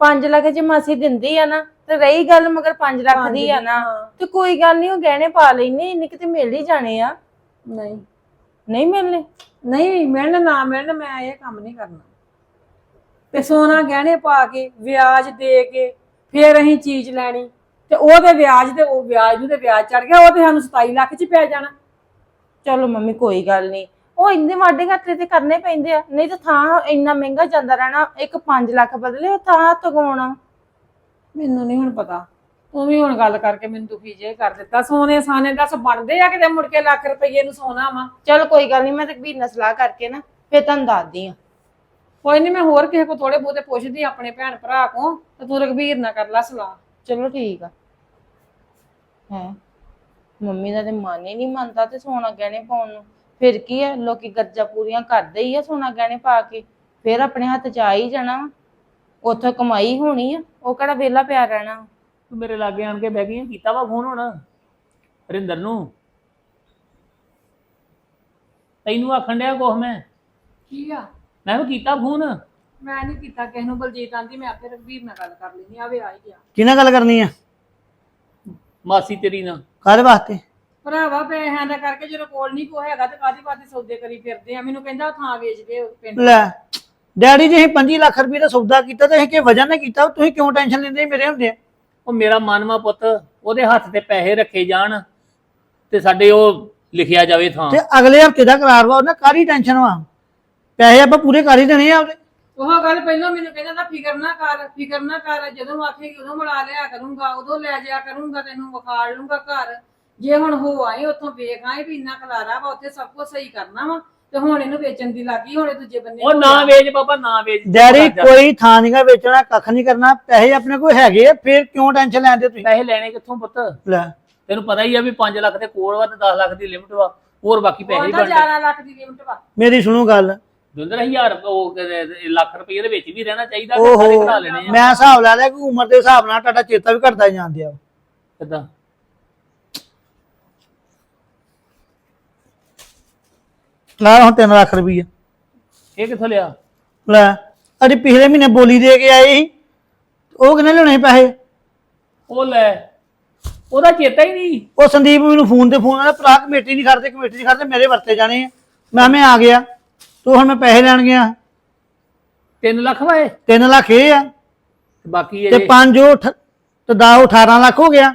5 ਲੱਖ ਜੇ ਮਾਸੀ ਦਿੰਦੀ ਆ ਨਾ ਤੇ ਰਹੀ ਗੱਲ ਮਗਰ 5 ਲੱਖ ਦੀ ਆ ਨਾ। ਤੇ ਕੋਈ ਗੱਲ ਨਹੀਂ ਉਹ ਗਹਿਣੇ ਪਾ ਲੈਨੇ ਇੰਨੇ ਕਿਤੇ ਮਿਲ ਹੀ ਜਾਣੇ ਆ। ਨਹੀਂ। ਨਹੀਂ ਮਿਲਨੇ ਨਹੀਂ ਮਿਲਣ ਨਾ ਮਿਲਣ ਮੈਂ ਇਹ ਕੰਮ ਨਹੀਂ ਕਰਨਾ। ਤੇ ਸੋਨਾ ਗਹਿਣੇ ਪਾ ਕੇ ਵਿਆਜ ਦੇ ਕੇ ਫੇਰ ਅਸੀਂ ਚੀਜ਼ ਲੈਣੀ। ਤੇ ਉਹਦੇ ਵਿਆਜ ਤੇ ਉਹ ਵਿਆਜ ਨੂੰ ਤੇ ਵਿਆਜ ਚੜ ਗਿਆ ਉਹ ਤੇ ਸਾਨੂੰ 27 ਲੱਖ ਚ ਪੈ ਜਾਣਾ। ਚਲੋ ਮੰਮੀ ਕੋਈ ਗੱਲ ਨਹੀਂ ਉਹ ਇੰਨੇ ਵਾਡੇ ਘਾਟੇ ਤੇ ਕਰਨੇ ਪੈਂਦੇ ਆ। ਨਹੀਂ ਤਾਂ ਥਾਂ ਇੰਨਾ ਮਹਿੰਗਾ ਜਾਂਦਾ ਰਹਿਣਾ ਇੱਕ 5 ਲੱਖ ਬਦਲੇ ਉਹ ਥਾਂ ਤਗਾਉਣਾ। ਮੈਨੂੰ ਨਹੀਂ ਹੁਣ ਪਤਾ। ਤੂੰ ਵੀ ਹੁਣ ਗੱਲ ਕਰਕੇ ਮੈਨੂੰ ਦੁਖੀ ਜੇ ਕਰ ਦਿੱਤਾ। ਸੋਨੇ ਸਾਨੇ ਦੱਸ ਬਣਦੇ ਆ ਕਿਤੇ ਮੁੜ ਕੇ ਲੱਖ ਰੁਪਏ ਨੂੰ ਸੋਨਾ ਵਾ? ਚਲ ਕੋਈ ਗੱਲ ਨਹੀਂ ਮੈਂ ਤਕਬੀਰ ਨਾਲ ਸਲਾਹ ਕਰਕੇ ਨਾ ਫੇਰ ਤੁਹਾਨੂੰ ਦੱਸਦੀ ਆ। ਕੋਈ ਨਹੀਂ ਮੈਂ ਹੋਰ ਕਿਸੇ ਕੋ ਥੋੜੇ ਬਹੁਤੇ ਪੁੱਛਦੀ ਆਂ ਆਪਣੇ ਭੈਣ ਭਰਾ ਕੋ ਤੇ ਤੂੰ ਰਘਬੀਰ ਨਾ ਕਰ ਲੈ ਸਲਾਹ। ਚਲੋ ਠੀਕ ਆ। ਹੈ? ਮੰਮੀ ਦਾ ਤੇ ਮਨ ਹੀ ਨਹੀਂ ਮੰਨਦਾ ਤੇ ਸੋਨਾ ਗਹਿਣੇ ਪਾਉਣ ਨੂੰ? ਫਿਰ ਕੀ ਹੈ ਲੋਕੀ ਗੱਜਾਂ ਪੂਰੀਆਂ ਕਰਦੇ ਹੀ ਆ ਸੋਨਾ ਗਹਿਣੇ ਪਾ ਕੇ ਫਿਰ ਆਪਣੇ ਹੱਥ ਚ ਆ ਹੀ ਜਾਣਾ ਵਾ। ਉੱਥੋਂ ਕਮਾਈ ਹੋਣੀ ਆ ਉਹ ਕਿਹੜਾ ਵਿਹਲਾ ਪਿਆ ਰਹਿਣਾ ਵਾ। ਤੂੰ ਮੇਰੇ ਲਾਗੇ ਆਣ ਕੇ ਬਹਿ ਗਈ ਆਂ, ਕੀਤਾ ਵਾ ਫੋਨ ਹੁਣ? ਰਿੰਦਰ ਨੂੰ? ਤੈਨੂੰ ਆਖਣ ਡਿਆ ਕੁਛ ਮੈਂ? ਕੀ ਆ? ਮੈਂ ਵੀ ਕੀਤਾ ਫੋਨ? ਮੈਂ ਨਹੀਂ ਕੀਤਾ ਕਿਸੇ ਨੂੰ ਬਲਜੀਤ ਆਂਦੀ ਮੈਂ ਆਪੇ ਰਘਵੀਰ ਨਾਲ ਗੱਲ ਕਰ ਲੈਣੀ ਆਵੇ ਆ ਹੀ ਗਿਆ। ਕਿਹਨਾਂ ਗੱਲ ਕਰਨੀ ਆ? ਮਾਸੀ ਤੇਰੀ ਨਾਲ। ਕਾਹਦੇ ਵਾਸਤੇ? ਭਰਾਵਾ ਪੈਸਿਆਂ ਦਾ ਕਰਕੇ ਜਦੋਂ ਕੋਲ ਨਹੀਂ ਕੋ ਹੈਗਾ ਤੇ ਕਾਦੀ ਬਾਤੀ ਸੌਦੇ ਕਰੀ ਫਿਰਦੇ ਆ। ਮੈਨੂੰ ਕਹਿੰਦਾ ਉਹ ਥਾਂ ਵੇਚਦੇ ਉਹ ਪਿੰਡ। ਲੈ ਡੈਡੀ ਜੀ ਅਸੀਂ 25 ਲੱਖ ਰੁਪਏ ਦਾ ਸੌਦਾ ਕੀਤਾ ਤੇ ਅਸੀਂ ਕਿ ਵਜ੍ਹਾ ਨਾਲ ਕੀਤਾ ਤੁਸੀਂ ਕਿਉਂ ਟੈਨਸ਼ਨ ਲੈਂਦੇ ਮੇਰੇ ਹੁੰਦੇ ਆ ਉਹ ਮੇਰਾ ਮਨਮਾ ਪੁੱਤ ਉਹਦੇ ਹੱਥ ਤੇ ਪੈਸੇ ਰੱਖੇ ਜਾਣ ਤੇ ਸਾਡੇ ਉਹ ਲਿਖਿਆ ਜਾਵੇ ਥਾਂ। ਤੇ ਅਗਲੇ ਹਫ਼ਤੇ ਦਾ ਕਰਾਰ ਵਾ ਉਹਨਾਂ ਕਾਹਦੀ ਟੈਨਸ਼ਨ ਵਾ? ਪੈਸੇ ਆਪਾਂ ਪੂਰੇ ਕਰ ਹੀ ਦੇਣੇ ਆ ਉਹਦੇ। ਉਹ ਗੱਲ ਪਹਿਲਾਂ ਮੈਨੂੰ ਕਹਿੰਦਾ ਨਾ ਫਿਕਰ ਨਾ ਕਰ ਫਿਕਰ ਨਾ ਕਰ ਜਦੋਂ ਆਖੇਗੀ ਉਦੋਂ ਮਿਲਾ ਲਿਆ ਕਰੂੰਗਾ ਉਦੋਂ ਲੈ ਜਾਇਆ ਕਰੂੰਗਾ ਤੈਨੂੰ ਵਿਖਾੜ ਲੂੰਗਾ ਘਰ। ਜੇ ਹੁਣ ਹੋ ਆਏ ਉੱਥੋਂ ਵੇਖ ਆਏ ਵੀ ਇੰਨਾ ਖਲਾਰਾ ਵਾ ਉੱਥੇ ਸਭ ਕੁਝ ਸਹੀ ਕਰਨਾ ਵਾ ਤੇ ਹੁਣ ਇਹਨੂੰ ਵੇਚਣ ਦੀ ਲੱਗੀ ਹੁਣ ਇਹ ਦੂਜੇ ਬੰਨੇ ਉਹ ਨਾ ਵੇਚ ਬਾਬਾ ਨਾ ਵੇਚ ਡੈਡੀ ਕੋਈ ਥਾਂ ਨਹੀਂਗਾ ਵੇਚਣਾ ਕੱਖ ਨਹੀਂ ਕਰਨਾ ਪੈਸੇ ਆਪਣੇ ਕੋਲ ਹੈਗੇ ਆ ਫਿਰ ਕਿਉਂ ਟੈਨਸ਼ਨ ਲੈਂਦੇ ਤੁਸੀਂ? ਪੈਸੇ ਲੈਣੇ ਕਿੱਥੋਂ ਪੁੱਤ? ਲੈ। ਤੈਨੂੰ ਪਤਾ ਹੀ ਆ ਵੀ 5 ਲੱਖ ਦੇ ਕੋਲ ਵਾ ਤੇ 10 ਲੱਖ ਦੀ ਲਿਮਟ ਵਾ ਹੋਰ ਬਾਕੀ ਪੈਸੇ ਹੀ ਉਹਦਾ ਬਣਦੇ। 11 ਲੱਖ ਦੀ ਲਿਮਟ ਵਾ। ਮੇਰੀ ਸੁਣੋ ਗੱਲ। ਦੁੰਦਰ ਹਜ਼ਾਰ ਉਹ ਕਹਿੰਦੇ ਲੱਖ ਰੁਪਏ ਦੇ ਵਿੱਚ ਵੀ ਰਹਿਣਾ ਚਾਹੀਦਾ ਤੇ ਸਾਰੇ ਓਹੋ ਕਢਾ ਲੈਣੇ ਆ। ਮੈਂ ਹਿਸਾਬ ਲਾ ਲਿਆ ਕਿ ਉਮਰ ਦੇ ਹਿਸਾਬ ਨਾਲ ਤੁਹਾਡਾ ਚੇਤਾ ਵੀ ਘਟਦਾ ਜਾਂਦੇ ਆ ਕਿੱਦਾਂ? ਲੈ ਹੁਣ 3 ਲੱਖ ਰੁਪਈਆ। ਇਹ ਕਿੱਥੋਂ ਲਿਆ? ਲੈ ਅੜੀ ਪਿਛਲੇ ਮਹੀਨੇ ਬੋਲੀ ਦੇ ਕੇ ਆਏ ਸੀ। ਉਹ ਕਿੰਨੇ ਲੈਣੇ ਸੀ ਪੈਸੇ? ਉਹ ਲੈ ਉਹਦਾ ਚੇਤਾ ਹੀ ਨਹੀਂ। ਉਹ ਸੰਦੀਪ ਮੈਨੂੰ ਫੋਨ ਤੇ ਫੋਨ ਆਇਆ ਭਰਾ ਕਮੇਟੀ ਨਹੀਂ ਖੜਦੇ ਕਮੇਟੀ ਨਹੀਂ ਖੜਦੇ ਮੇਰੇ ਵਰਤੇ ਜਾਣੇ ਆ। ਮੈਂ ਮੈਂ ਆ ਗਿਆ। ਤੋ ਹੁਣ ਮੈਂ ਪੈਸੇ ਲੈਣ ਗਿਆ। 3 ਲੱਖ ਵਾਏ 3 ਲੱਖ ਇਹ ਆ। ਬਾਕੀ ਤੇ ਇਹ 5 ਉਹ ਅਠ- ਤੇ 10 18 ਲੱਖ ਹੋ ਗਿਆ।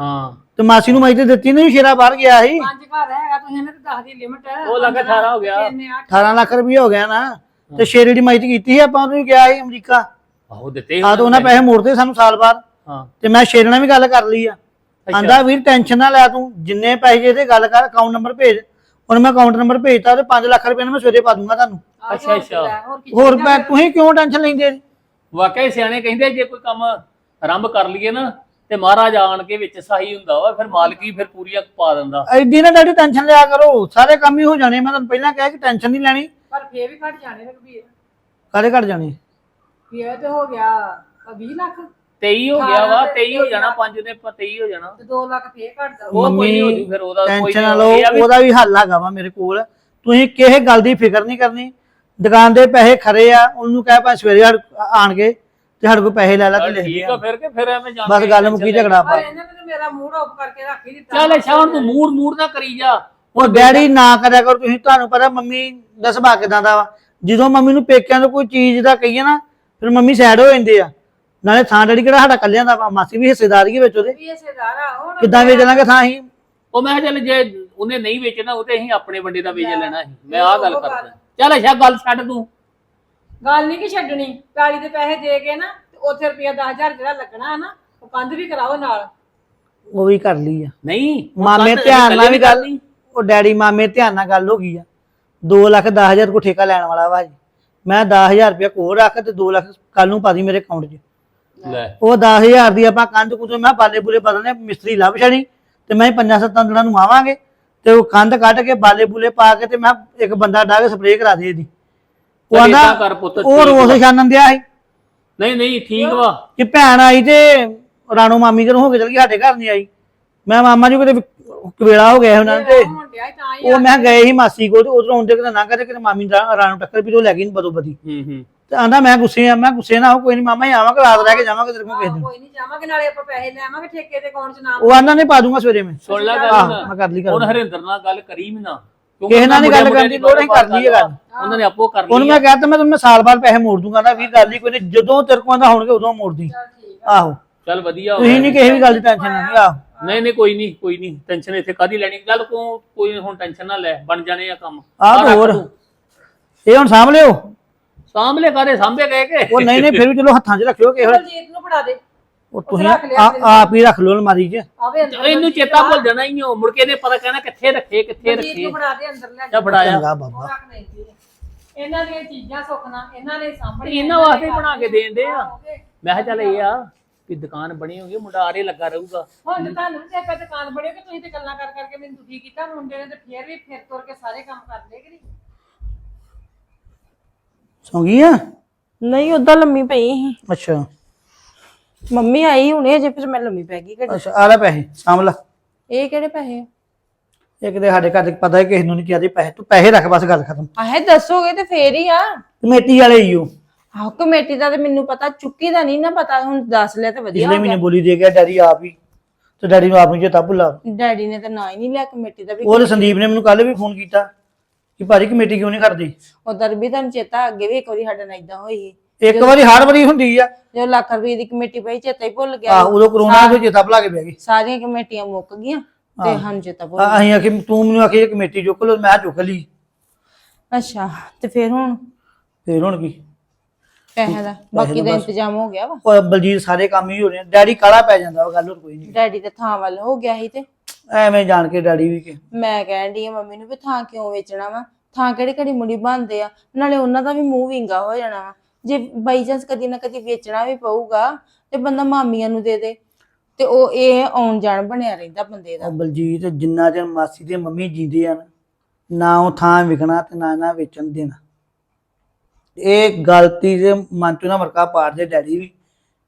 ਹਾਂ। ਤੇ ਮਾਸੀ ਨੂੰ ਮੈਂ ਤੇ ਦਿੱਤੀ ਨਹੀਂ ਸ਼ੇਰਾ ਬਾਹਰ ਗਿਆ ਸੀ। ਪੰਜ ਘਰ ਹੈਗਾ ਤੁਸੀਂ ਇਹਨਾਂ ਤੇ 10 ਦੀ ਲਿਮਟ ਹੈ ਉਹ ਲੱਖ 18 ਹੋ ਗਿਆ। ਤਿੰਨ ਅੱਠ। 18 ਲੱਖ ਰੁਪਏ ਹੋ ਗਿਆ ਨਾ। ਤੇ ਸ਼ੇਰੇ ਦੀ ਮਾਈਤ ਕੀਤੀ ਸੀ ਆਪਾਂ ਉਹਨੂੰ ਗਿਆ ਸੀ ਅਮਰੀਕਾ। ਆਹੋ ਦਿੱਤੇ ਆ ਤਾਂ ਉਹਨਾਂ ਪੈਸੇ ਮੋੜਦੇ ਸਾਨੂੰ ਸਾਲ ਬਾਅਦ। ਹਾਂ। ਤੇ ਮੈਂ ਸ਼ੇਰੇ ਨਾਲ ਵੀ ਗੱਲ ਕਰ ਲਈ ਆ। ਆਂਦਾ ਵੀਰ ਟੈਨਸ਼ਨ ਨਾ ਲੈ ਤੂੰ। ਜਿੰਨੇ ਪੈਸੇ ਇਹਦੇ ਗੱਲ ਕਰ ਅਕਾਊਂਟ ਨੰਬਰ ਭੇਜ। ਹੁਣ ਮੈਂ ਅਕਾਊਂਟ ਨੰਬਰ ਭੇਜਤਾ ਤੇ 5 ਲੱਖ ਰੁਪਏ ਮੈਂ ਸਵੇਰੇ ਪਾ ਦੂੰਗਾ ਤੁਹਾਨੂੰ। ਅੱਛਾ, ਹੋਰ ਅੱਛਾ। ਹੋਰ ਮੈਂ? ਤੁਸੀਂ ਕਿਉਂ ਟੈਨਸ਼ਨ ਲੈਂਦੇ? ਜੀ? ਵਾਕਿਆ ਸਿਆਣੇ ਕਹਿੰਦੇ ਜੇ ਕੋਈ ਕੰਮ ਆਰੰਭ ਕਰ ਲਈਏ ਨਾ ਤੇ ਮਹਾਰਾਜ ਆਣ ਕੇ ਵਿੱਚ ਸਹੀ ਹੁੰਦਾ ਵਾ ਫਿਰ ਮਾਲਕੀ ਫਿਰ ਪੂਰੀਆਂ ਪਾ ਦਿੰਦਾ। ਐਡੀ ਨਾ ਡੈਡੀ ਟੈਨਸ਼ਨ ਲਿਆ ਕਰੋ ਸਾਰੇ ਕੰਮ ਹੀ ਹੋ ਜਾਣੇ ਮੈਂ ਤੁਹਾਨੂੰ ਪਹਿਲਾਂ ਕਿਹਾ ਕਿ ਟੈਨਸ਼ਨ ਨਹੀਂ ਲੈਣੀ। ਪਰ ਫੇਰ ਵੀ ਘਟ ਜਾਣੇ ਰਘਵੀਰ ਕਾਹਦੇ ਘਟ ਜਾਣੇ? ਫੇਰ ਤੇ ਹੋ ਗਿਆ 20 ਲੱਖ। 23 ਹੋ ਗਿਆ ਵਾ ਅਠਾਰਾਂ ਤੇ 23 ਹੋ ਜਾਣਾ 5 ਦੇ 23 ਹੋ ਜਾਣਾ। ਤੇ 2 ਲੱਖ ਫੇਰ ਘਟ ਜਾਊ। ਉਹ ਕੋਈ ਨਹੀਂ ਹੋ ਜੂ ਫਿਰ ਉਹਦਾ ਕੋਈ ਟੈਨਸ਼ਨ ਨਾ ਲਓ ਵੀ ਉਹਦਾ ਵੀ ਹੱਲ ਹੈਗਾ ਵਾ ਮੇਰੇ ਕੋਲ। ਤੁਸੀਂ ਕਿਸੇ ਗੱਲ ਦੀ ਫਿਕਰ ਨਹੀਂ ਕਰਨੀ। ਦੁਕਾਨ ਦੇ ਪੈਸੇ ਖਰੇ ਆ ਉਹਨੂੰ ਕਹਿ ਪਾ ਸਵੇਰੇ ਆਣ ਕੇ ਤੇ ਸਾਡੇ ਕੋਲ ਪੈਸੇ ਲੈ ਲੈ ਤੇ ਚੱਲ ਲੈ ਠੀਕ ਲਿਆ ਆ ਫਿਰ ਕੇ ਫਿਰ ਐਵੇਂ ਜਾਣ ਬਸ ਗੱਲ ਮੁੱਕੀ ਝਗੜਾ ਪਾ। ਪਰ ਇਹਨੇ ਮੈਨੂੰ ਮੇਰਾ ਮੂਡ ਆਫ ਕਰਕੇ ਰੱਖ ਹੀ ਦਿੱਤਾ। ਚੱਲ ਹੁਣ ਤੂੰ ਮੂਡ ਮੂਡ ਨਾ ਕਰੀ ਜਾ। ਉਹ ਡੈਡੀ ਨਾ ਕਰਿਆ ਕਰੋ ਤੁਸੀਂ ਤੁਹਾਨੂੰ ਪਤਾ ਮੰਮੀ ਦਾ ਸੁਭਾਅ ਕਿਦਾਂ ਦਾ ਵਾ। ਜਦੋਂ ਮੰਮੀ ਨੂੰ ਪੇਕਿਆਂ ਤੋਂ ਕੋਈ ਚੀਜ਼ ਦਾ ਕਹੀਏ ਨਾ ਫਿਰ ਮੰਮੀ ਸੈਡ ਹੋ ਜਾਂਦੇ ਆ। ਨਾਲੇ ਥਾਂ ਡੈਡੀ ਕਿਹੜਾ ਸਾਡਾ ਕੱਲਿਆਂ ਦਾ ਵਾ ਮਾਸੀ ਵੀ ਹਿੱਸੇਦਾਰੀ ਵਿੱਚ ਉਹਦੇ। ਵੀ ਇਹ ਸੇਦਾਰਾ ਹੁਣ ਕਿੱਦਾਂ ਵੇਚ ਲਾਂਗੇ ਥਾਂ ਅਸੀਂ? ਉਹ ਮੈਂ ਕਿਹਾ ਚੱਲ ਜੇ ਉਹਨੇ ਨਹੀਂ ਵੇਚਣਾ ਉਹ ਤੇ ਅਸੀਂ ਆਪਣੇ ਵੰਡੇ ਦਾ ਵੇਚ ਲੈਣਾ ਸੀ। ਮੈਂ ਆਹ ਗੱਲ। ਕਰਦਾ। ਚੱਲ ਅੱਛਾ ਗੱਲ ਛੱਡ ਤੂੰ। ਗੱਲ ਨਹੀਂ ਕਿ ਛੱਡਣੀ ਪੈਲੀ ਦੇ ਪੈਸੇ ਦੇ ਕੇ ਨਾ ਤੇ ਉੱਥੇ ਰੁਪਿਆ 10000 ਜਿਹੜਾ ਲੱਗਣਾ ਹੈ ਨਾ ਉਹ ਕੰਧ ਵੀ ਕਰਾਓ ਨਾਲ। ਉਹ ਵੀ ਕਰ ਲਈ ਆ। ਨਹੀਂ ਉਹ ਮਾਮੇ ਧਿਆਨ ਨਾਲ ਵੀ ਗੱਲ ਨਹੀਂ ਉਹ ਡੈਡੀ ਮਾਮੇ ਧਿਆਨ ਨਾਲ ਗੱਲ ਹੋ ਗਈ ਆ। 2 ਲੱਖ 10000 ਕੋ ਠੇਕਾ ਲੈਣ ਵਾਲਾ ਵਾ ਜੀ। ਮੈਂ 10000 ਰੁਪਇਆ ਕੋਲ ਰੱਖ ਤੇ 2 ਲੱਖ ਕੱਲ ਨੂੰ ਪਾ ਦੀ ਮੇਰੇ ਅਕਾਊਂਟ 'ਚ। ਲੈ। ਉਹ 10000 ਦੀ ਆਪਾਂ ਕੰਧ ਕੁੱਤੇ ਮੈਂ ਬਾਲੇ ਬੁਲੇ ਬਦਲਨੇ ਮਿਸਤਰੀ ਲੱਭ ਛੜੀ ਤੇ ਮੈਂ ਪੰਜਾਂ ਸੱਤਾਂ ਦਿਨਾਂ ਨੂੰ ਆਵਾਂਗੇ ਤੇ ਉਹ ਕੰਧ ਕੱਢ ਕੇ ਬਾਲੇ ਬੁਲੇ ਪਾ ਕੇ ਤੇ ਮੈਂ ਇੱਕ ਬੰਦਾ ਡਾ ਕੇ ਸਪਰੇਅ ਕਰਾ ਦੇ ਇਹਦੀ। ਉਹ ਚੱਲ ਏਦਾਂ ਆਂਦਾ ਕਰ ਪੁੱਤ ਉਹ ਠੀਕ ਵਾ। ਛਾਨਣ ਦਿਆ ਸੀ। ਨਹੀਂ ਨਹੀਂ ਠੀਕ ਵਾ। ਕਿ ਭੈਣ ਆਈ ਤੇ ਰਾਣੋ ਮਾਮੀ ਘਰੋਂ ਹੋ ਕੇ ਚਲ ਗਈ ਸਾਡੇ ਘਰ ਨਹੀਂ ਆਈ। ਮੈਂ ਮਾਮਾ ਜੀ ਕਿਤੇ ਕਵੇਲਾ ਹੋ ਗਿਆ ਉਹਨਾਂ ਤੇ ਹੁਣ ਡਿਆ ਤਾਂ ਹੀ ਉਹ ਮੈਂ ਗਏ ਸੀ ਮਾਸੀ ਕੋਲ ਤੇ ਉਧਰੋਂ ਆਉਂਦੇ ਕਿਤੇ ਨਾ ਕਰੇ ਕਿਤੇ ਮਾਮੀ ਦਾ ਰਾਣੋ ਟੱਕਰ ਵੀ ਉਹ ਲੈ ਗਈ ਬਦੋ ਬਦੀ। ਹੂੰ ਹੂੰ। ਤੇ ਆਂਦਾ ਮੈਂ ਗੁੱਸੇ ਆ ਮੈਂ ਗੁੱਸੇ ਨਾ ਹੋ ਕੋਈ ਨਹੀਂ ਮਾਮਾ ਹੀ ਆਵਾਂਗਾ ਰਾਤ ਰਹਿ ਕੇ ਜਾਵਾਂਗੇ ਤੇਰੇ ਕੋਲ ਕਿਸੇ ਦਿਨ। ਕੋਈ ਨਹੀਂ ਜਾਵਾਂਗੇ ਨਾਲੇ ਆਪਾਂ ਪੈਸੇ ਲੈਵਾਂਗੇ ਠੇਕੇ ਦੇ ਅਕਾਊਂਟ 'ਚ ਨਾਮ ਉਹ ਆਂਦਾ ਨੇ ਪਾ ਦੂੰਗਾ ਸਵੇਰੇ ਮੈਂ। ਸੁਣ ਲੈ ਆਹ ਗੱਲ। ਮੈਂ ਕਰ ਲਈ ਹੁਣ ਕਰ ਹਰਿੰਦਰ ਨਾਲ ਗੱਲ ਕਰੀ ਵੀ ਨਾ। ਕਿਸੇ ਨਾਲ ਨੀ ਗੱਲ ਕਰਨ ਦੀ ਲੋੜ, ਕਰ ਲਈ ਇਹ ਗੱਲ। ਉਹਨਾਂ ਨੇ ਆਪੋ ਕਰ ਲਈ ਉਹਨੂੰ ਮੈਂ ਕਹਤਾ ਮੈਂ ਤੁਹਾਨੂੰ ਸਾਲ ਬਾਅਦ ਪੈਸੇ ਮੋੜ ਦੂੰਗਾ ਨਾ ਵੀ ਗੱਲ ਹੀ ਕੋਈ ਨਹੀਂ ਜਦੋਂ ਤੇਰੇ ਕੋਲ ਆਂਦਾ ਹੋਣਗੇ ਉਦੋਂ ਮੋੜਦੀ। ਆਹੋ। ਚੱਲ ਵਧੀਆ ਹੋ ਤੁਸੀਂ। ਨਹੀਂ ਕਿਸੇ ਵੀ ਗੱਲ ਦੀ ਟੈਨਸ਼ਨ ਲੈਣੀ ਆਹੋ। ਨਹੀਂ ਨਹੀਂ ਕੋਈ ਨਹੀਂ ਕੋਈ ਨਹੀਂ ਟੈਨਸ਼ਨ ਇੱਥੇ ਕਾਦੀ ਲੈਣੀ? ਚੱਲ ਕੋ ਕੋਈ ਹੁਣ ਟੈਨਸ਼ਨ ਨਾ ਲੈ ਬਣ ਜਾਣੇ ਆ ਕੰਮ। ਆਹ ਹੋਰ। ਇਹ ਹੁਣ ਸਾਂਭ ਲਿਓ। ਸਾਂਭਲੇ ਕਾਦੇ ਸਾਂਭੇ ਗਏ ਕਿ? ਉਹ ਨਹੀਂ ਨਹੀਂ ਫਿਰ ਵੀ ਚਲੋ ਹੱਥਾਂ 'ਚ ਰੱਖਿਓ ਕਿਸੇ ਵੇਲੇ। ਬਲਜੀਤ ਨੂੰ ਫੜਾ ਦੇ। ਉਹ ਤੁਸੀਂ ਰੱਖ ਲਿਆ ਆ- ਆਪ ਹੀ ਰੱਖ ਲਓ ਅਲਮਾਰੀ 'ਚ ਆਵੇ ਅੰਦਰ ਇਹਨੂੰ ਚੇਤਾ ਭੁੱਲ ਜਾਣਾ ਹੀ ਉਹ ਮੁੜ ਕੇ ਇਹਨੇ ਪਤਾ ਕਹਿਣਾ ਕਿੱਥੇ ਰੱਖੇ ਕਿੱਥੇ ਰੱਖੇ। ਨੂੰ ਫੜਾ ਦੇ ਅੰਦਰ ਲੈ ਜਾਂ ਫੜਾਇਆ। ਚੰਗਾ ਉਹ ਬਾਬਾ ਰੱਖ। ਇਹਨਾਂ ਦੀਆਂ ਚੀਜ਼ਾਂ ਸੁੱਖਣਾ ਇਹਨਾਂ ਨੇ ਸਾਂਭਣੀ ਇਹਨਾਂ ਵਾਸਤੇ ਹੀ ਬਣਾ ਕੇ ਦੇਣ ਦੇ ਆ। ਮੈਂ ਕਿਹਾ ਚੱਲ ਇਹ ਆ ਕਿ ਦੁਕਾਨ ਬਣੀ ਹੋਗੀ ਮੁੰਡਾ ਆਰੇ ਲੱਗਾ ਰਹੂਗਾ। ਹੁਣ ਤੇ ਤੁਹਾਨੂੰ ਵੀ ਚੱਕਾ ਦੁਕਾਨ ਬਣੀ ਕਿ ਤੁਸੀਂ ਤੇ ਗੱਲਾਂ ਕਰ ਕਰਕੇ ਮੈਨੂੰ ਦੁਖੀ ਕੀਤਾ ਮੁੰਡੇ ਨੇ ਤੇ ਫੇਰ ਵੀ ਫਿਰ ਤੁਰ ਕੇ ਸਾਰੇ ਕੰਮ ਕਰ ਲਏ ਕਿ ਨਹੀਂ? ਸੌਂ ਗਈ ਆ? ਨਹੀਂ ਉਦਾਂ ਲੰਮੀ ਪਈ ਸੀ। ਅੱਛਾ। ਮੰਮੀ ਆਈ ਹੁਣੇ ਜੇ ਫਿਰ ਮੈਂ ਲੰਮੀ ਪੈ ਗਈ ਘੜੀ। ਅੱਛਾ ਆ ਲੈ ਪੈਸੇ ਸਾਂਭ ਲਾ। ਇਹ ਕਿਹੜੇ ਪੈਸੇ ਇਹ ਕਿਤੇ ਸਾਡੇ ਘਰ ਦੇ ਪਤਾ ਹੈ ਕਿਸੇ ਨੂੰ ਨਹੀਂ ਕਿਹਾ ਪੈਸੇ। ਤੂੰ ਪੈਸੇ ਰੱਖ ਬਸ ਗੱਲ ਖਤਮ। ਆਹੇ ਦੱਸੋਗੇ ਤੇ ਫੇਰ ਹੀ ਆ। ਕਮੇਟੀ ਵਾਲੇ ਹੀ ਉਹ ਆਹ ਕਮੇਟੀ ਦਾ ਤੇ ਮੈਨੂੰ ਪਤਾ ਚੁੱਕੀ ਦਾ ਨਹੀਂ ਨਾ ਪਤਾ ਹੁਣ ਦੱਸ ਲਿਆ ਤੇ ਵਧੀਆ ਪਿਛਲੇ ਹੋ ਮਹੀਨੇ ਗਿਆ ਬੋਲੀ ਦੇ ਗਿਆ ਡੈਡੀ ਆਪ ਹੀ ਤੇ ਡੈਡੀ ਨੂੰ ਆਪ ਨੂੰ ਚੇਤਾ ਭੁੱਲਾ। ਡੈਡੀ ਨੇ ਤਾਂ ਨਾ ਹੀ ਨਹੀਂ ਲਿਆ ਕਮੇਟੀ ਦਾ ਵੀ। ਉਹ ਤੇ ਸੰਦੀਪ ਨੇ ਮੈਨੂੰ ਕੱਲ ਵੀ ਫੋਨ ਕੀਤਾ ਕਿ ਭਾਜੀ ਕਮੇਟੀ ਕਿਉਂ ਨਹੀਂ ਕਰਦੀ ਉਧਰ ਵੀ ਤੁਹਾਨੂੰ ਚੇਤਾ ਅੱਗੇ ਵੀ ਇੱਕ ਵਾਰੀ ਸਾਡੇ ਨਾਲ ਇਦਾਂ ਹੋਈ ਸੀ। ਇੱਕ ਵਾਰੀ ਹਰ ਵਾਰੀ ਹੁੰਦੀ ਆ। ਜੋ ਲੱਖ ਰੁਪਏ ਦੀ ਕਮੇਟੀ ਪਈ ਚੇਤਾ ਹੀ ਭੁੱਲ ਗਿਆ। ਆ ਉਦੋਂ ਕਰੋਨਾ ਦੇ ਚੇਤਾ ਭੁਲਾ ਕੇ ਬਹਿ ਗਈ। ਸਾਰੀਆਂ ਕਮੇਟੀਆਂ ਮੁੱਕ ਗਈਆਂ ਤੇ ਸਾਨੂੰ ਚੇਤਾ ਭੁੱਲ ਆ- ਅਸੀਂ ਆਖੀ ਤੂੰ ਮੈਨੂੰ ਆਖੀ ਇਹ ਕਮੇਟੀ ਚੁੱਕ ਲਓ ਮੈਂ ਚੁੱਕ ਲਈ। ਅੱਛਾ ਤੇ ਫਿਰ ਹੁਣ? ਫੇਰ ਹੁਣ ਕੀ? ਪੈਸੇ ਦਾ ਬਾਕੀ ਦਾ ਇੰਤਜ਼ਾਮ ਹੋ ਗਿਆ ਵਾ। ਉਹ ਬਲਜੀਤ ਸਾਰੇ ਕੰਮ ਹੀ ਹੋ ਰਹੇ ਆ। ਡੈਡੀ ਕਾਲਾ ਪੈ ਜਾਂਦਾ ਉਹ ਗੱਲ ਹੋਰ ਕੋਈ ਨਹੀਂ। ਡੈਡੀ ਤੇ ਥਾਂ ਵੱਲ ਹੋ ਗਿਆ ਸੀ ਤੇ। ਐਵੇਂ ਜਾਣ ਕੇ ਡੈਡੀ ਵੀ ਕਿ ਮੈਂ ਕਹਿਣ ਆ ਮੰਮੀ ਨੂੰ ਵੀ ਥਾਂ ਕਿਉਂ ਵੇਚਣਾ ਵਾ? ਥਾਂ ਕਿਹੜੀ ਘੜੀ ਮੁੜੀ ਬਣਦੇ ਆ? ਨਾਲੇ ਉਹਨਾਂ ਦਾ ਵੀ ਮੂੰਹ ਵਿੰਗਾ ਹੋ ਜਾਣਾ ਵਾ। ਜੇ ਬਾਈ ਚਾਂਸ ਕਦੀ ਨਾ ਕਦੀ ਵੇਚਣਾ ਵੀ ਪਊਗਾ ਤੇ ਬੰਦਾ ਮਾਮੀਆਂ ਨੂੰ ਦੇ ਦੇ ਤੇ ਉਹ ਇਹ ਆਉਣ ਜਾਣ ਬਣਿਆ ਰਹਿੰਦਾ ਬੰਦੇ ਦਾ। ਉਹ ਬਲਜੀਤ ਜਿੰਨਾ ਚਿਰ ਮਾਸੀ ਤੇ ਮੰਮੀ ਜੀਂਦੇ ਆ ਨਾ ਨਾ ਉਹ ਥਾਂ ਵਿਕਣਾ ਤੇ ਨਾ ਨਾ ਵੇਚਣ ਦੇਣਾ। ਇਹ ਗਲਤੀ ਦੇ ਮਨ ਚੋਂ ਨਾ ਮਰਕਾ ਪਾੜਦੇ ਡੈਡੀ ਵੀ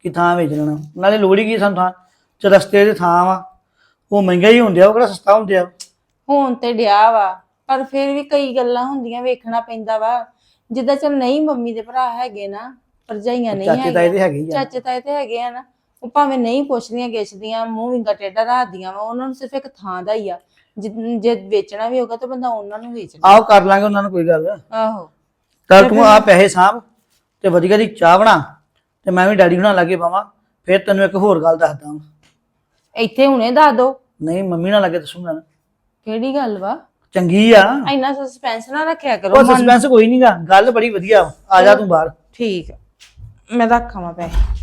ਕਿ ਥਾਂ ਵੇਚ ਲੈਣਾ। ਨਾਲੇ ਲੋੜੀ ਕੀ ਸਾਨੂੰ ਥਾਂ ਚਰਸਤੇ ਦੇ ਥਾਂ ਵਾ। ਉਹ ਮਹਿੰਗਾ ਹੀ ਹੁੰਦੇ ਆ ਉਹ ਕਿਹੜਾ ਸਸਤਾ ਹੁੰਦੇ ਆ। ਹੋਣ ਤੇ ਡਿਆ ਵਾ ਪਰ ਫਿਰ ਵੀ ਕਈ ਗੱਲਾਂ ਹੁੰਦੀਆਂ ਵੇਖਣਾ ਪੈਂਦਾ ਵਾ। ਜਿੱਦਾਂ ਚਲ ਨਹੀਂ ਮੰਮੀ ਦੇ ਭਰਾ ਹੈਗੇ ਨਾ ਭਰਜਾਈਆਂ ਨਹੀਂ ਚਾਚੇ ਤਾਏ ਦੇ ਹੈਗੇ ਹੀ ਆ। ਚਾਚੇ ਤਾਏ ਤੇ ਹੈਗੇ ਆ ਨਾ ਉਹ ਭਾਵੇਂ ਨਹੀਂ ਪੁੱਛਦੀਆਂ ਗਿੱਛਦੀਆਂ ਮੂੰਹ ਵਿੰਗਾ ਟੇਢਾ ਰੱਖਦੀਆਂ ਵਾ ਉਹਨਾਂ ਨੂੰ ਸਿਰਫ ਇੱਕ ਥਾਂ ਦਾ ਹੀ ਆ। ਜਿ- ਜੇ ਵੇਚਣਾ ਵੀ ਹੋਗਾ ਤਾਂ ਬੰਦਾ ਉਹਨਾਂ ਨੂੰ ਵੇਚਣਾ ਆਓ ਕਰ ਲਾਂਗੇ ਉਹਨਾਂ ਨੂੰ ਕੋਈ ਗੱਲ। ਆਹੋ। ਤਾਂ ਤੂੰ ਆ ਪੈਸੇ ਸਾਂਭ ਤੇ ਵਧੀਆ ਦੀ ਚਾਹ ਬਣਾ ਤੇ ਮੈਂ ਵੀ ਡੈਡੀ ਬਣਾ ਲਾਗੇ ਪਾਵਾਂ ਫਿਰ ਤੈਨੂੰ ਇੱਕ ਹੋਰ ਗੱਲ ਦੱਸਦਾ ਵਾਂ। ਇੱਥੇ ਹੁਣੇ ਦੱਸ ਦੋ। ਨਹੀਂ ਮੰਮੀ ਨਾਲ ਲੱਗੇ ਦੱਸੂਗਾ ਨਾ ਕਿਹੜੀ ਗੱਲ ਵਾ? ਚੰਗੀ ਆ। ਇੰਨਾ ਸਸਪੈਂਸ ਨਾ ਰੱਖਿਆ ਕਰੋ ਉਹ ਮਨ- ਸਸਪੈਂਸ ਕੋਈ ਨਹੀਂਗਾ ਗੱਲ ਬੜੀ ਵਧੀਆ। ਵਾ। ਆ ਜਾ ਤੂੰ ਬਾਹਰ। ਠੀਕ ਆ। ਮੈਂ ਰੱਖਾਂ ਵਾ ਪੈਸੇ।